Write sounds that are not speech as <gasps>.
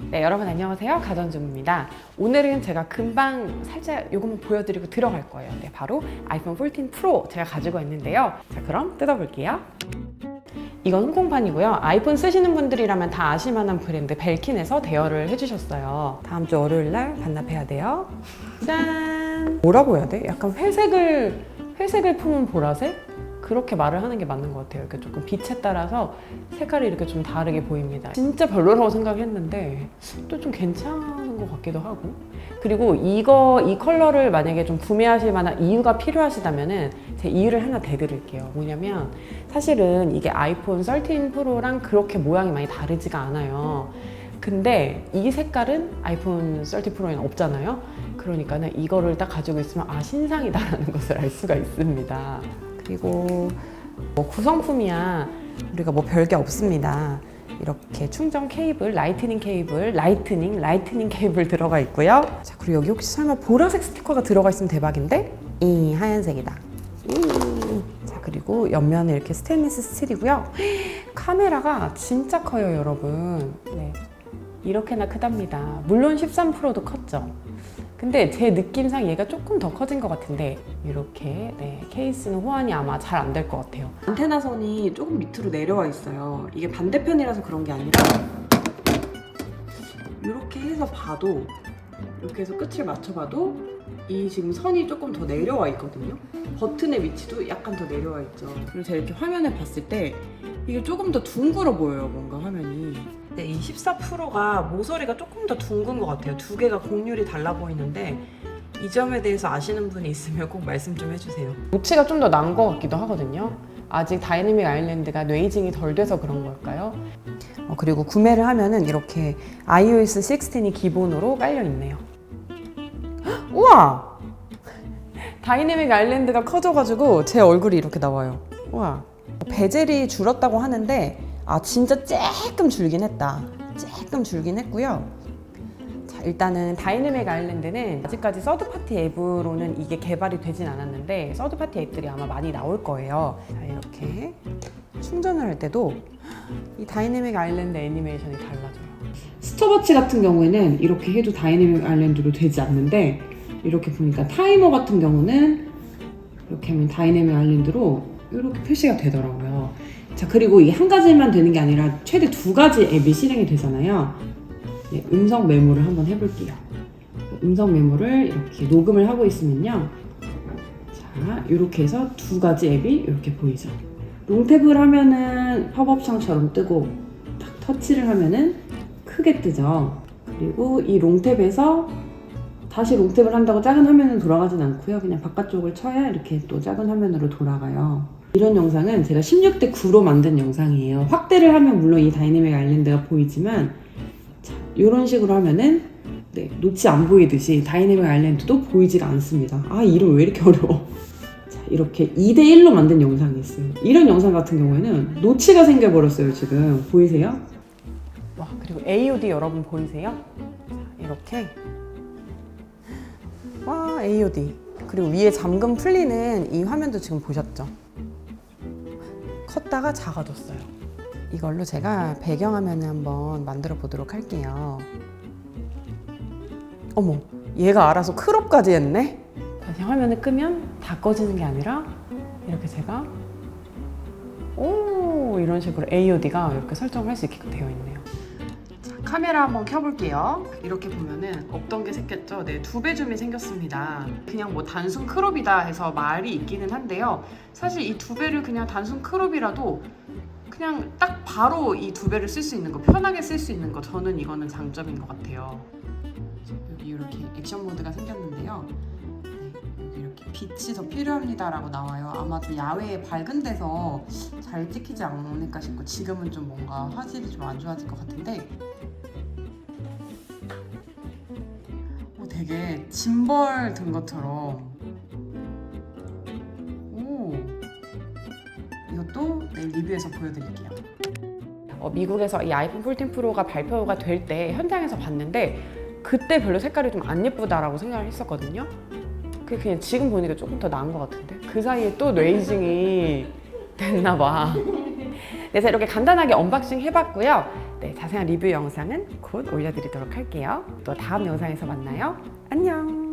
네, 여러분 안녕하세요. 가전주부입니다. 오늘은 제가 금방 살짝 요것만 보여드리고 들어갈 거예요. 네, 바로 아이폰 14 프로 제가 가지고 있는데요. 자, 그럼 뜯어볼게요. 이건 홍콩판이고요. 아이폰 쓰시는 분들이라면 다 아실 만한 브랜드 벨킨에서 대여를 해주셨어요. 다음 주 월요일 날 반납해야 돼요. 짠! 뭐라고 해야 돼? 약간 회색을 회색을 품은 보라색? 그렇게 말을 하는 게 맞는 것 같아요. 이렇게 조금 빛에 따라서 색깔이 이렇게 좀 다르게 보입니다. 진짜 별로라고 생각했는데 또 좀 괜찮은 것 같기도 하고. 그리고 이거 이 컬러를 만약에 좀 구매하실 만한 이유가 필요하시다면은 제 이유를 하나 대드릴게요. 뭐냐면 사실은 이게 아이폰 13 프로랑 그렇게 모양이 많이 다르지가 않아요. 근데 이 색깔은 아이폰 13 프로에는 없잖아요. 그러니까 는 이거를 딱 가지고 있으면 아 신상이다라는 <laughs> 것을 알 수가 있습니다. 그리고 뭐 구성품이야 우리가 뭐 별게 없습니다. 이렇게 충전 케이블, 라이트닝 케이블, 라이트닝, 라이트닝 케이블 들어가 있고요. 자 그리고 여기 혹시 설마 보라색 스티커가 들어가 있으면 대박인데 이 하얀색이다. 이. 자 그리고 옆면에 이렇게 스테인리스 스틸이고요. 카메라가 진짜 커요, 여러분. 네. 이렇게나 크답니다. 물론 13 프로도 컸죠. 근데 제 느낌상 얘가 조금 더 커진 것 같은데 이렇게 네, 케이스는 호환이 아마 잘 안 될 것 같아요. 안테나 선이 조금 밑으로 내려와 있어요. 이게 반대편이라서 그런 게 아니라 이렇게 해서 봐도 이렇게 해서 끝을 맞춰봐도 이 지금 선이 조금 더 내려와 있거든요. 버튼의 위치도 약간 더 내려와 있죠. 그리고 제가 이렇게 화면에 봤을 때 이게 조금 더 둥글어 보여요, 뭔가 화면이. 네, 이14 프로가 모서리가 조금 더 둥근 것 같아요. 두 개가 곡률이 달라 보이는데 이 점에 대해서 아시는 분이 있으면 꼭 말씀 좀 해주세요. 노치가 좀더 나은 것 같기도 하거든요. 아직 다이내믹 아일랜드가 뇌이징이 덜 돼서 그런 걸까요? 어, 그리고 구매를 하면은 이렇게 iOS 16이 기본으로 깔려 있네요. 헉, <gasps> 우와! 다이내믹 아일랜드가 커져가지고 제 얼굴이 이렇게 나와요. 우와. 베젤이 줄었다고 하는데 아 진짜 조금 줄긴 했다. 조금 줄긴 했고요. 자, 일단은 다이내믹 아일랜드는 아직까지 서드파티 앱으로는 이게 개발이 되진 않았는데 서드파티 앱들이 아마 많이 나올 거예요. 자, 이렇게 충전을 할 때도 이 다이내믹 아일랜드 애니메이션이 달라져요. 스톱워치 같은 경우에는 이렇게 해도 다이내믹 아일랜드로 되지 않는데 이렇게 보니까 타이머 같은 경우는 이렇게 하면 다이내믹 아일랜드로 이렇게 표시가 되더라고요. 자 그리고 이 한 가지만 되는 게 아니라 최대 두 가지 앱이 실행이 되잖아요. 네, 음성 메모를 한번 해볼게요. 음성 메모를 이렇게 녹음을 하고 있으면요. 자 이렇게 해서 두 가지 앱이 이렇게 보이죠. 롱탭을 하면은 팝업창처럼 뜨고 딱 터치를 하면은 크게 뜨죠. 그리고 이 롱탭에서 다시 롱탭을 한다고 작은 화면으로 돌아가진 않고요. 그냥 바깥쪽을 쳐야 이렇게 또 작은 화면으로 돌아가요. 이런 영상은 제가 16대 9로 만든 영상이에요. 확대를 하면 물론 이 다이내믹 아일랜드가 보이지만 자, 이런 식으로 하면은 네, 노치 안 보이듯이 다이내믹 아일랜드도 보이지가 않습니다. 아 이름 왜 이렇게 어려워? 자, 이렇게 2대 1로 만든 영상이 있어요. 이런 영상 같은 경우에는 노치가 생겨버렸어요. 지금 보이세요? 와 그리고 AOD 여러분 보이세요? 자, 이렇게 와 AOD 그리고 위에 잠금 풀리는 이 화면도 지금 보셨죠? 컸다가 작아졌어요. 이걸로 제가 배경화면을 한번 만들어 보도록 할게요. 어머, 얘가 알아서 크롭까지 했네? 다시 화면을 끄면 다 꺼지는 게 아니라 이렇게 제가 오 이런 식으로 AOD가 이렇게 설정을 할 수 있게 되어 있네요. 자, 카메라 한번 켜볼게요. 이렇게 보면은 없던 게 생겼죠. 네, 두 배 줌이 생겼습니다. 그냥 뭐 단순 크롭이다 해서 말이 있기는 한데요. 사실 이 두 배를 그냥 단순 크롭이라도 그냥 딱 바로 이 두 배를 쓸 수 있는 거, 편하게 쓸 수 있는 거, 저는 이거는 장점인 것 같아요. 여기 이렇게 액션 모드가 생겼는데요. 네, 빛이 더 필요합니다라고 나와요. 아마 좀 야외에 밝은 데서 잘 찍히지 않을까 싶고 지금은 좀 뭔가 화질이 좀 안 좋아질 것 같은데 되게 짐벌 든 것처럼 오 이것도 내일 리뷰해서 보여드릴게요. 어, 미국에서 이 아이폰 14 프로가 발표가 될 때 현장에서 봤는데 그때 별로 색깔이 좀 안 예쁘다라고 생각을 했었거든요. 그게 그냥 지금 보니까 조금 더 나은 것 같은데 그 사이에 또 뇌이징이 <laughs> 됐나 봐. 그래서 이렇게 간단하게 언박싱 해봤고요. 네, 자세한 리뷰 영상은 곧 올려드리도록 할게요. 또 다음 영상에서 만나요. 안녕!